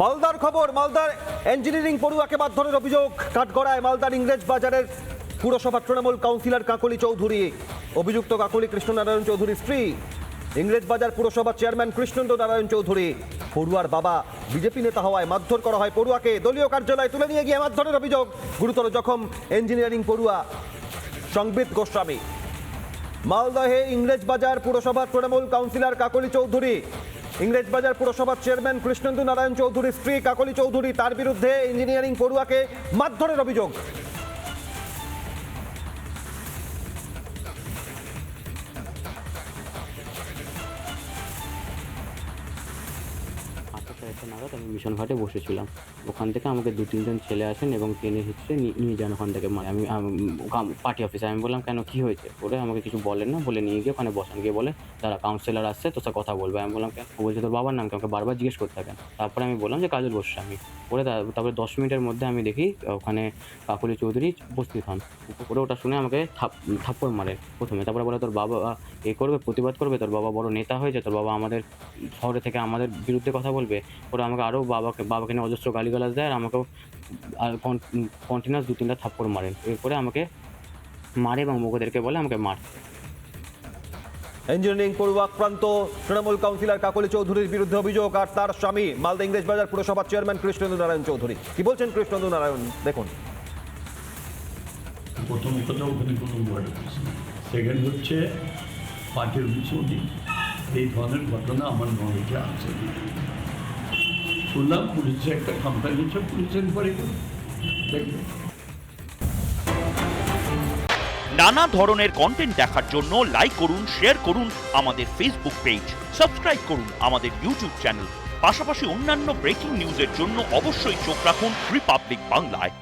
মালদার খবর, মালদার ইঞ্জিনিয়ারিং পড়ুয়াকে মারধরের অভিযোগ। কাঠগড়ায় মালদার ইংরেজ বাজারের পুরসভা তৃণমূল কাউন্সিলর কাকলি চৌধুরী। অভিযুক্ত কাকলি কৃষ্ণনারায়ণ চৌধুরীর স্ত্রী। ইংরেজ বাজার পুরসভা চেয়ারম্যান কৃষ্ণেন্দ্র নারায়ণ চৌধুরী। পড়ুয়ার বাবা বিজেপি নেতা হওয়ায় মারধর করা হয় পড়ুয়াকে। দলীয় কার্যালয়ে তুলে নিয়ে গিয়ে মারধরের অভিযোগ। গুরুতর জখম ইঞ্জিনিয়ারিং পড়ুয়া সংবিত গোস্বামী। মালদহে ইংরেজ বাজার পুরসভার তৃণমূল কাউন্সিলর কাকলি চৌধুরী। ইংরেজবাজার পুরসভার চেয়ারম্যান কৃষ্ণেন্দু নারায়ণ চৌধুরীর স্ত্রী কাকলি চৌধুরী তার বিরুদ্ধে ইঞ্জিনিয়ারিং পড়ুয়াকে মারধরের অভিযোগ। সাড়ে নাগাদ আমি মিশন ঘাটে বসেছিলাম। ওখান থেকে আমাকে দু তিনজন ছেলে আসেন এবং টেনে হিচড়ে নিয়ে- যান ওখান থেকে। মানে আমি পার্টি অফিসে আমি বললাম, কেন, কী হয়েছে? ওরে আমাকে কিছু বলেন না, বলে নিয়ে গিয়ে ওখানে বসান। গিয়ে বলে যারা কাউন্সিলর আসছে, তোর সাথে কথা বলবে। আমি বললাম, কেন? ও বলছে, তোর বাবার নামকে আমাকে বারবার জিজ্ঞেস করতে থাকেন। তারপরে আমি বললাম যে, কাজল গোস্বামী ওরে তা- তারপরে দশ মিনিটের মধ্যে আমি দেখি, ওখানে কাকুলি চৌধুরী উপস্থিত হন। ওরে ওটা শুনে আমাকে থাপ, থাপ্পড় মারে প্রথমে। তারপরে বলে, তোর বাবা এ করবে, প্রতিবাদ করবে? তোর বাবা বড় নেতা হয়েছে। তোর বাবা আমাদের শহরে থেকে আমাদের বিরুদ্ধে কথা বলবে? ওরা আমাকে আরও বাবাকে বাবাকে নিয়ে অজস্র গালিগালাজ দেয় আর আমাকেও আর কন্টিনিউয়াস দু তিনটা থাপ্পড় মারেন এরপরে আমাকে মারে এবং মুখোদেরকে বলে আমাকে মার ইঞ্জিনিয়ারিং পড়ুয়া আক্রান্ত তৃণমূল কাউন্সিলর কাকলি চৌধুরীর বিরুদ্ধে অভিযোগ আর তার স্বামী মালদা ইংরেজ বাজার পুরসভার চেয়ারম্যান কৃষ্ণেন্দু নারায়ণ চৌধুরী। কি বলছেন কৃষ্ণেন্দু নারায়ণ? দেখুন। প্রথম কথা ওখানে কোনো ওয়ার্ড সেকেন্ড হচ্ছে পার্টির অফিসও এই ধরনের ঘটনা আমার নলেজে আছে। শুনলাম পুলিশে একটা কমপ্লেন হচ্ছে পুলিশ এনকোয়ারি দেখবে নানা ধরনের কন্টেন্ট দেখার জন্য লাইক করুন শেয়ার করুন আমাদের ফেসবুক পেজ সাবস্ক্রাইব করুন আমাদের ইউটিউব চ্যানেল পাশাপাশি অন্যান্য ব্রেকিং নিউজের জন্য অবশ্যই চোখ রাখুন রিপাবলিক বাংলায়